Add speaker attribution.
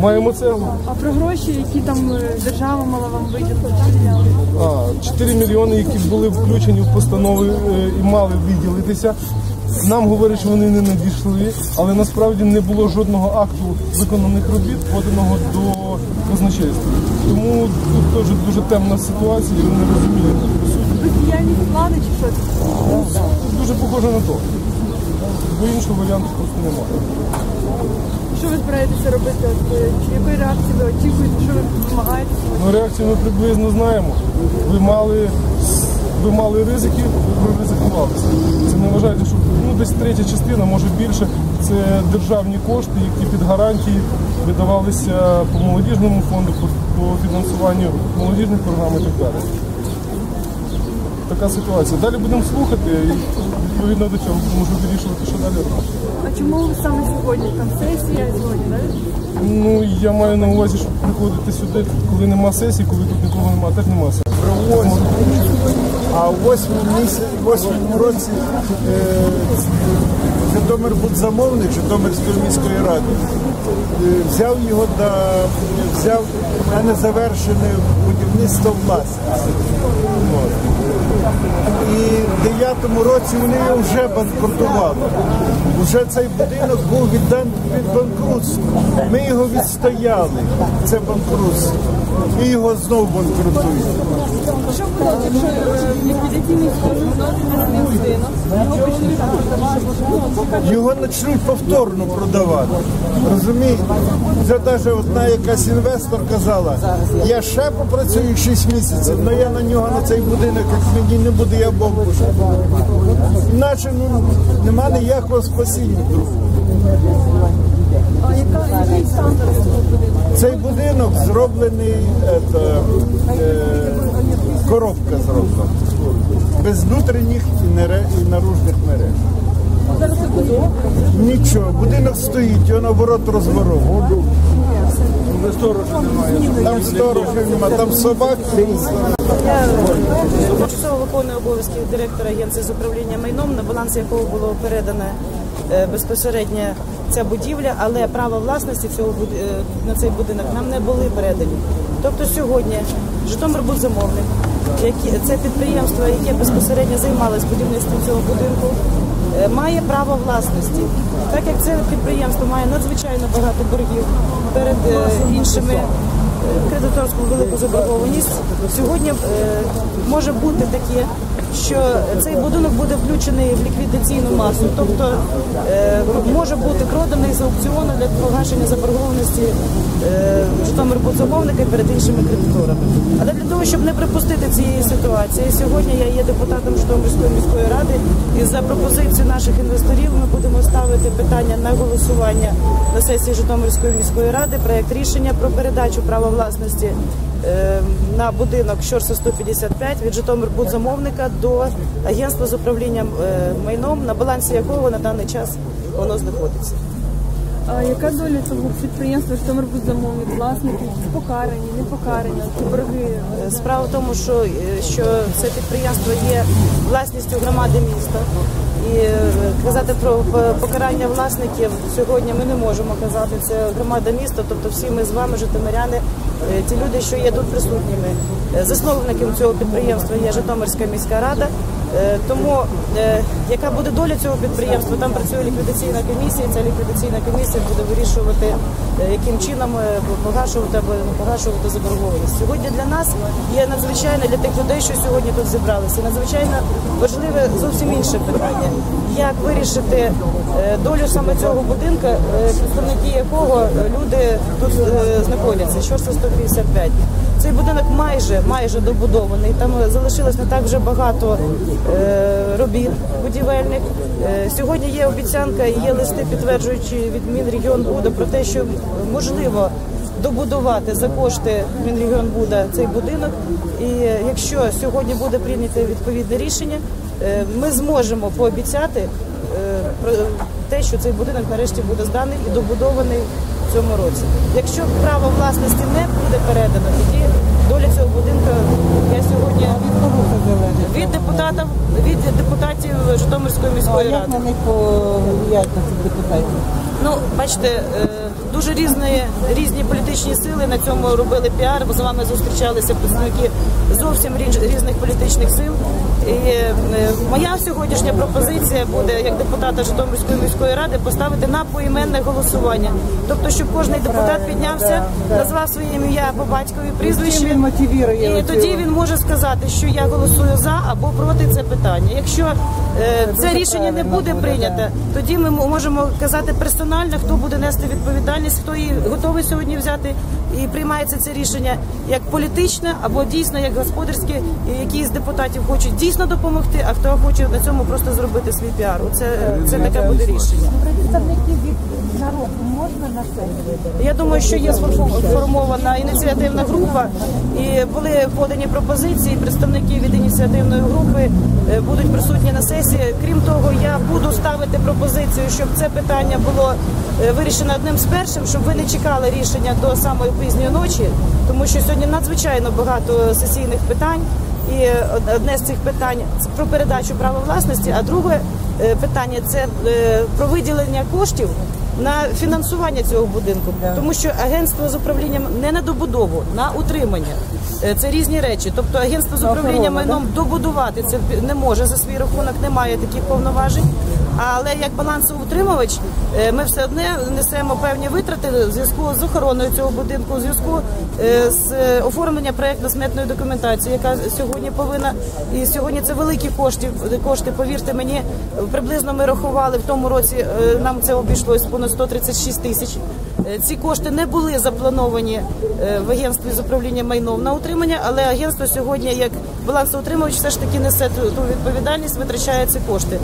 Speaker 1: Маємо цеглу.
Speaker 2: А про гроші, які там е, держава мала вам виділити?
Speaker 1: А, 4 мільйони, які були включені в постанови е, і мали виділитися. Нам говорять, що вони не надійшли, але насправді не було жодного акту виконаних робіт, поданого до казначейства. Тому тут теж дуже темна ситуація, і не розуміємо.
Speaker 2: Бездіяльність влади чи що це?
Speaker 1: Дуже похоже на то. Бо іншого варіанту просто немає.
Speaker 2: Що ви збираєтеся робити? Е, чи якої реакції ви очікуєте? Що ви вимагаєте?
Speaker 1: Ну, реакцію ми приблизно знаємо. Ви мали, ви мали ризики, ви ризикувалися. Це не вважайте, що ну, десь третя частина, може більше, це державні кошти, які під гарантії видавалися по молодіжному фонду, по фінансуванню молодіжних програм і так далі. Така ситуація. Далі будемо слухати і відповідно до цього можу вирішувати, що далі робити.
Speaker 2: А чому саме сьогодні? Там сесія сьогодні, так?
Speaker 1: Ну, я маю на увазі, щоб приходити сюди, коли нема сесії, коли тут нікого немає, так немає сесії.
Speaker 3: А в восьмому місяці, році е, Житомир був замовник Житомирської міської ради. Е, взяв його до взяв на незавершене будівництво власності. E 2009 році вони його вже банкрутували. Уже цей будинок був відданий під банкрутство. Ми його відстояли. Це банкрутство. І його знову банкрутують.
Speaker 2: Що буде, якщо ліквідаційний? Його почнуть
Speaker 3: повторно продавати. Розумієте? Це навіть одна якась інвестор казала, я ще попрацюю 6 місяців, але я на нього на цей будинок, як мені не буде, я Бог. Іначе ну, нема ніякого спасіння. Цей будинок зроблений, ето, е, коробка зроблена. Без внутрішніх і, і наружних мереж. Нічого, будинок стоїть, його наоборот розворовують. Там сторожів немає, там собак.
Speaker 4: Я тимчасово виконую обов'язки директора агенції з управління майном, на баланс якого було передано е, безпосередньо ця будівля, але право власності цього е, на цей будинок нам не були передані. Тобто сьогодні Житомир був замовник, це підприємство, яке безпосередньо займалось будівництвом цього будинку, має право власності. Так як це підприємство має надзвичайно багато боргів перед е, іншими кредиторську велику заборгованість. Сьогодні е, може бути таке, що цей будинок буде включений в ліквідаційну масу, тобто е, може бути проданий з аукціону для погашення заборгованості е, Житомирбудзамовника перед іншими кредиторами. Але для того, щоб не припустити цієї ситуації, сьогодні я є депутатом Житомирської міської ради, і за пропозицією наших інвесторів ми будемо ставити питання на голосування на сесії Житомирської міської ради проект рішення про передачу права власності на будинок Щорса 155 від Житомирбудзамовника до агентства з управлінням е, майном, на балансі якого на даний час воно знаходиться.
Speaker 2: А яка доля цього підприємства, що там замовник, власники, покарані, не покарані, ці борги?
Speaker 4: Е, Справа в тому, що, е, що це підприємство є власністю громади міста. І е, казати про покарання власників сьогодні ми не можемо казати. Це громада міста, тобто всі ми з вами, житомиряни, е, ті люди, що є тут присутніми. Е, Засновником цього підприємства є Житомирська міська рада. Е, Тому е, яка буде доля цього підприємства? Там працює ліквідаційна комісія. Ця ліквідаційна комісія буде вирішувати, е, яким чином погашувати або не погашувати заборгованість. Сьогодні для нас є надзвичайно для тих людей, що сьогодні тут зібралися. Надзвичайно важливе зовсім інше питання: як вирішити долю саме цього будинку, представники якого люди тут знаходяться. Щорса 155. Цей будинок майже майже добудований. Там залишилось не так вже багато е, робіт будівельних. Е, сьогодні є обіцянка є листи, підтверджуючи від Мінрегіонбуду про те, що можливо добудувати за кошти Мінрегіонбуда цей будинок. І е, якщо сьогодні буде прийнято відповідне рішення, ми зможемо пообіцяти про те, що цей будинок нарешті буде зданий і добудований в цьому році. Якщо право власності не буде передано, тоді доля цього будинку я сьогодні від депутатів від депутатів Житомирської
Speaker 5: А
Speaker 4: міської
Speaker 5: як
Speaker 4: ради.
Speaker 5: на них повлиять на цих депутатів?
Speaker 4: Ну, бачите, е, дуже різні, різні політичні сили на цьому робили піар. Бо з вами зустрічалися представники зовсім різних політичних сил. І е, моя сьогоднішня пропозиція буде як депутата Житомирської міської ради поставити на поіменне голосування. Тобто, щоб кожен депутат піднявся, назвав своє ім'я по батькові прізвище. І тоді він може сказати, що я голосую за або проти це питання. Якщо е, це рішення не буде прийнято, тоді ми можемо казати персонально, хто буде нести відповідальність, хто її готовий сьогодні взяти і приймається це рішення як політичне або дійсно як господарське, які з депутатів хочуть дійсно допомогти, а хто хоче на цьому просто зробити свій піар. Це, це таке буде рішення.
Speaker 5: Представників від народу можна на це?
Speaker 4: Я думаю, що є сформована ініціативна група, і були подані пропозиції. Представники від ініціативної групи е, будуть присутні на сесії. Крім того, я буду ставити пропозицію, щоб це питання було е, вирішено одним з першим, щоб ви не чекали рішення до самої пізньої ночі, тому що сьогодні надзвичайно багато сесійних питань. І одне з цих питань це про передачу права власності, а друге е, питання це е, про виділення коштів на фінансування цього будинку, тому що агентство з управлінням не на добудову, на утримання. Е, Це різні речі. Тобто агентство з управління майном добудувати це не може за свій рахунок, немає таких повноважень. Але як балансоутримувач, е, ми все одне несемо певні витрати в зв'язку з охороною цього будинку, в зв'язку е, з е, оформленням проєктно-сметної документації, яка сьогодні повинна. І сьогодні це великі кошти. Кошти, повірте мені, приблизно ми рахували в тому році. Нам це обійшлось понад 136 тисяч. Ці кошти не були заплановані в агентстві з управління майном на утримання, але агентство сьогодні, як балансоутримувач, все ж таки несе ту відповідальність, витрачає ці кошти.